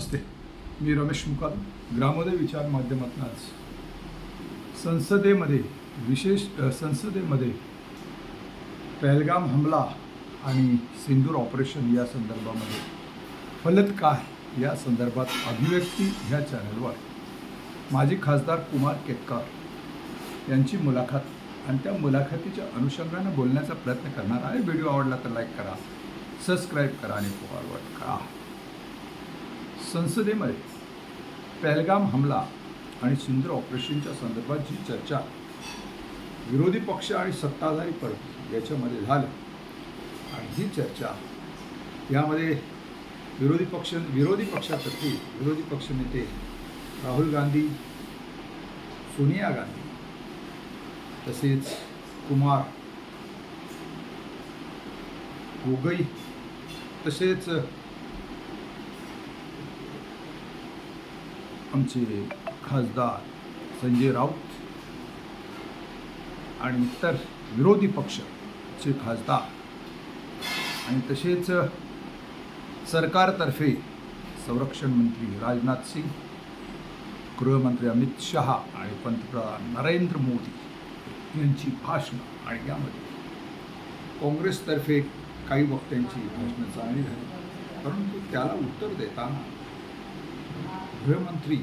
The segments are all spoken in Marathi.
नमस्ते. मी रमेश मुकाल ग्रामोदय विचार माध्यमातून आज संसदेमध्ये विशेष संसदेमध्ये पहलगाम हमला आणि सिंदूर ऑपरेशन या संदर्भामध्ये फलत काय या संदर्भात अभिव्यक्ती ह्या चॅनलवर माजी खासदार कुमार केतकर यांची मुलाखत आणि त्या मुलाखतीच्या अनुषंगानं बोलण्याचा प्रयत्न करणार आहे. व्हिडिओ आवडला तर लाईक करा सबस्क्राईब करा आणि फॉरवर्ड करा. संसदेमध्ये पहलगाम हमला आणि सिंदूर ऑपरेशनच्या संदर्भात जी चर्चा विरोधी पक्ष आणि सत्ताधारी पक्ष याच्यामध्ये झालं. आणि ही चर्चा यामध्ये विरोधी पक्ष विरोधी पक्षातर्फे विरोधी पक्षनेते राहुल गांधी सोनिया गांधी तसेच कुमार गोगई तसेच आमचे खासदार संजय राऊत आणि इतर विरोधी पक्षचे खासदार. आणि तसेच सरकारतर्फे संरक्षण मंत्री राजनाथ सिंग गृहमंत्री अमित शहा आणि पंतप्रधान नरेंद्र मोदी यांची भाषणं आणि यामध्ये काँग्रेसतर्फे काही वक्त्यांची भाषणं चांगली झाली परंतु त्याला उत्तर देताना गृहमंत्री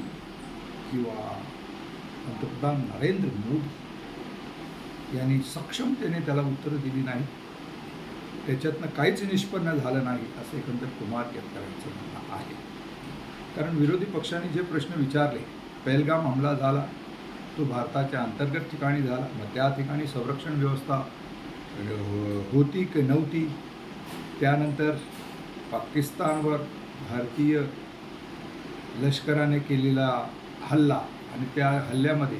किंवा पंतप्रधान नरेंद्र मोदी यांनी सक्षमतेने त्याला उत्तरं दिली नाही. त्याच्यातनं काहीच निष्पन्न झालं नाही असं एकंदर कुमार केतकरांचं म्हणणं आहे. कारण विरोधी पक्षांनी जे प्रश्न विचारले पहलगाम हमला झाला तो भारताच्या अंतर्गत ठिकाणी झाला मग त्या ठिकाणी संरक्षण व्यवस्था होती की नव्हती त्यानंतर पाकिस्तानवर भारतीय लष्कराने केलेला हल्ला आणि त्या हल्ल्यामध्ये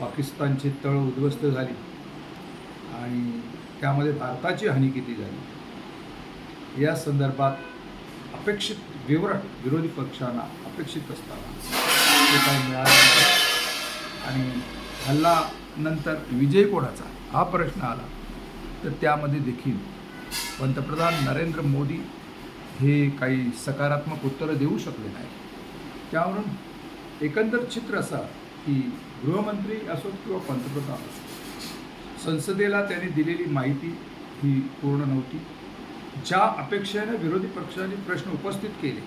पाकिस्तानची तळ उद्ध्वस्त झाली आणि त्यामध्ये भारताची हानी किती झाली? या संदर्भात अपेक्षित विवरण विरोधी पक्षांना अपेक्षित असताना ते काही मिळालं नाही. आणि हल्ला नंतर विजय कोणाचा? हा प्रश्न आला. तर त्यामध्ये देखील पंतप्रधान नरेंद्र मोदी हे काही सकारात्मक उत्तरं देऊ शकले नाही त्यावरून एकंदर चित्र असा की गृहमंत्री असोत किंवा पंतप्रधान असो संसदेला त्यांनी दिलेली माहिती ही पूर्ण नव्हती. ज्या अपेक्षेने विरोधी पक्षाने प्रश्न उपस्थित केले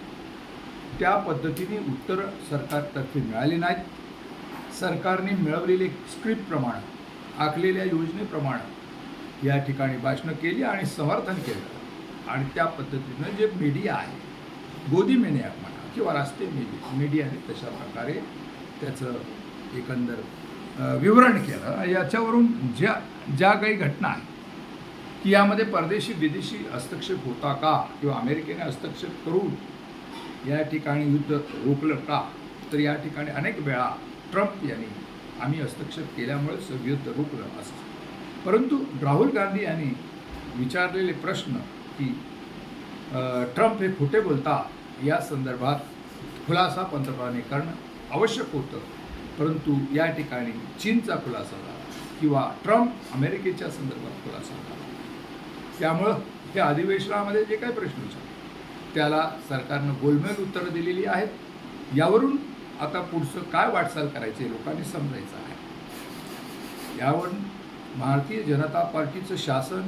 त्या पद्धतीने उत्तर सरकारतर्फे मिळाली नाहीत. सरकारने मिळवलेले स्क्रिप्टप्रमाणे आखलेल्या योजनेप्रमाणे या ठिकाणी भाषणं केली आणि समर्थन केलं. आणि त्या पद्धतीनं जे मीडिया आहे गोदी मीडिया म्हणा किंवा राष्ट्रीय मीडिया मीडियाने तशा प्रकारे त्याचं एकंदर विवरण केलं. याच्यावरून ज्या ज्या काही घटना आहेत की यामध्ये परदेशी विदेशी हस्तक्षेप होता का किंवा अमेरिकेने हस्तक्षेप करून या ठिकाणी युद्ध रोखलं का? तर या ठिकाणी अनेक वेळा ट्रम्प यांनी आम्ही हस्तक्षेप केल्यामुळे युद्ध रोखलं असं. परंतु राहुल गांधी यांनी विचारलेले प्रश्न की ट्रम्प हे खोटे बोलता या संदर्भात खुलासा पंतप्रधानांनी करणं आवश्यक होतं. परंतु या ठिकाणी चीनचा खुलासा झाला किंवा ट्रम्प अमेरिकेच्या संदर्भात खुलासा झाला. त्यामुळं हे अधिवेशनामध्ये जे काही प्रश्न विचारले त्याला सरकारनं गोलमेल उत्तरं दिलेली आहेत. यावरून आता पुढचं काय वाटचाल करायची आहे लोकांनी समजायचं आहे. यावरून भारतीय जनता पार्टीचं शासन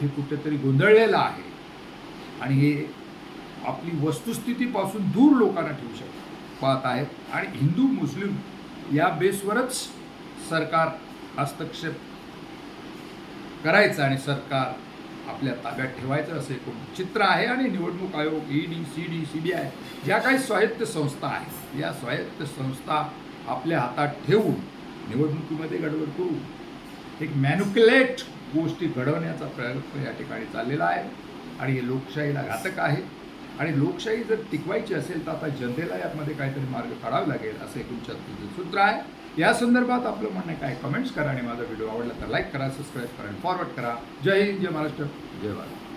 हे कुठेतरी गोंधळलेलं आहे. आणि हे आपली वस्तुस्थितीपासून दूर लोकांना ठेवू शकत. पाहत आहेत. आणि हिंदू मुस्लिम या बेसवरच सरकार हस्तक्षेप करायचं आणि सरकार आपल्या ताब्यात ठेवायचं असे एकूण चित्र आहे. आणि निवडणूक आयोग E D C D C B I ज्या काही स्वायत्त संस्था आहेत. या स्वायत्त संस्था आपल्या हातात ठेवून निवडणुकीमध्ये गडबड करून एक मॅन्युक्युलेट गोष्टी घडवण्याचा प्रयत्न या ठिकाणी चाललेला आहे आणि हे लोकशाहीला घातक आहे. आणि लोकशाही जर टिकवायची असेल तर आता जनतेला यामध्ये काहीतरी मार्ग काढावा लागेल असं एकूण चर्चेचं सूत्र आहे. या संदर्भात आपलं म्हणणं काय? कमेंट्स करा आणि माझा व्हिडिओ आवडला तर लाईक करा सबस्क्राईब करा आणि फॉरवर्ड करा. जय हिंद जय महाराष्ट्र. जय भारत.